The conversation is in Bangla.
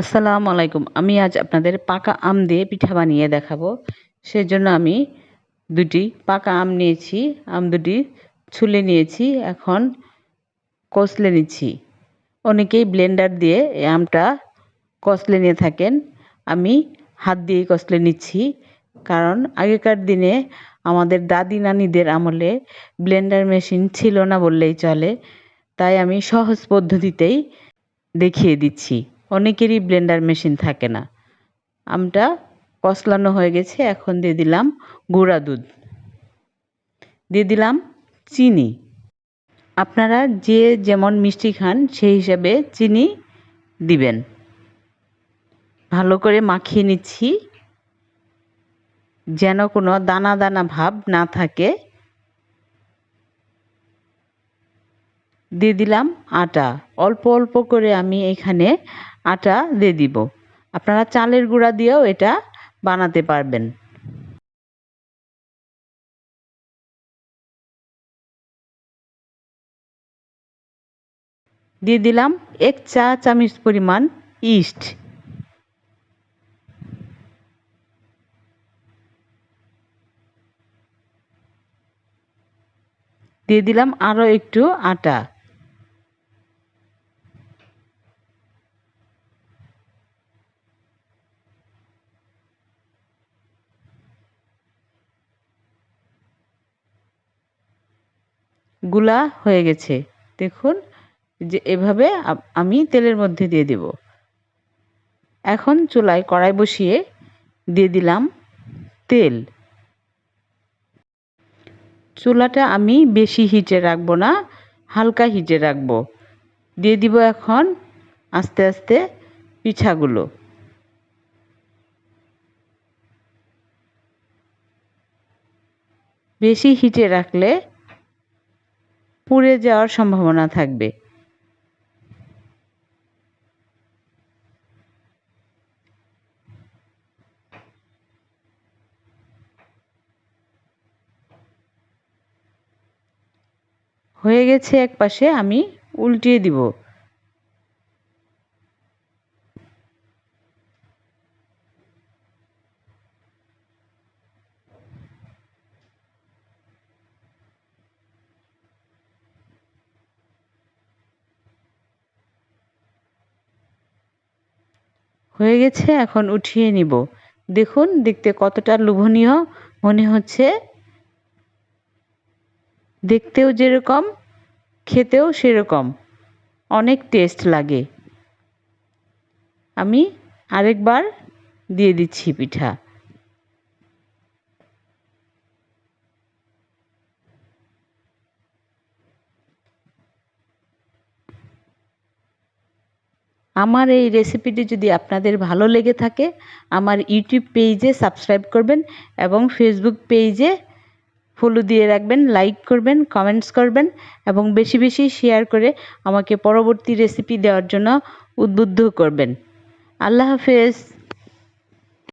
আসসালামু আলাইকুম। আমি আজ আপনাদের পাকা আম দিয়ে পিঠা বানিয়ে দেখাবো। সেজন্য আমি দুটি পাকা আম নিয়েছি, আম দুটি ছুলে নিয়েছি, এখন কষলে নিচ্ছি। অনেকেই ব্লেন্ডার দিয়ে এই আমটা কষলে নিয়ে থাকেন। আমি হাত দিয়ে কষলে নিচ্ছি, কারণ আগেকার দিনে আমাদের দাদি নানিদের আমলে ব্লেন্ডার মেশিন ছিল না বললেই চলে। তাই আমি সহজ পদ্ধতিতেই দেখিয়ে দিচ্ছি। অনেকেরই ব্লেন্ডার মেশিন থাকে না। আমটা কষলানো হয়ে গেছে, এখন দিয়ে দিলাম গুঁড়া দুধ। দিয়ে দিলাম চিনি। আপনারা যে যেমন মিষ্টি খান, সেই হিসাবে চিনি দিবেন। ভালো করে মাখিয়ে নিচ্ছি। যেন কোনো দানা দানা ভাব না থাকে। দিয়ে দিলাম আটা। অল্প অল্প করে আমি এখানে আটা দিয়ে দিব। আপনারা চালের গুঁড়া দিয়েও এটা বানাতে পারবেন। দিয়ে দিলাম এক চা চামচ পরিমাণ ইস্ট। দিয়ে দিলাম আরও একটু আটা। গুলা হয়ে গেছে। দেখুন যে এভাবে আমি তেলের মধ্যে দিয়ে দেব। এখন চুলায় কড়াই বসিয়ে দিয়ে দিলাম তেল। চুলাটা আমি বেশি হিটে রাখব না, হালকা হিটে রাখব। দিয়ে দিব এখন আস্তে আস্তে পিঠাগুলো। বেশি হিটে রাখলে পুড়ে যাওয়ার সম্ভাবনা থাকবে। হয়ে গেছে এক পাশে আমি উল্টিয়ে দিব। হয়ে গেছে, এখন উঠিয়ে নিব। দেখুন, দেখতে কতটা লোভনীয় মনে হচ্ছে। দেখতেও যেরকম, খেতেও সেরকম। অনেক টেস্ট লাগে। আমি আরেকবার দিয়ে দিচ্ছি পিঠা। আমার এই রেসিপিটি যদি আপনাদের ভালো লেগে থাকে, আমার ইউটিউব পেজে সাবস্ক্রাইব করবেন এবং ফেসবুক পেজে ফলো দিয়ে রাখবেন লাইক করবেন কমেন্টস করবেন এবং বেশি বেশি শেয়ার করে আমাকে পরবর্তী রেসিপি দেওয়ার জন্য উদ্বুদ্ধ করবেন। আল্লাহ হাফেজ।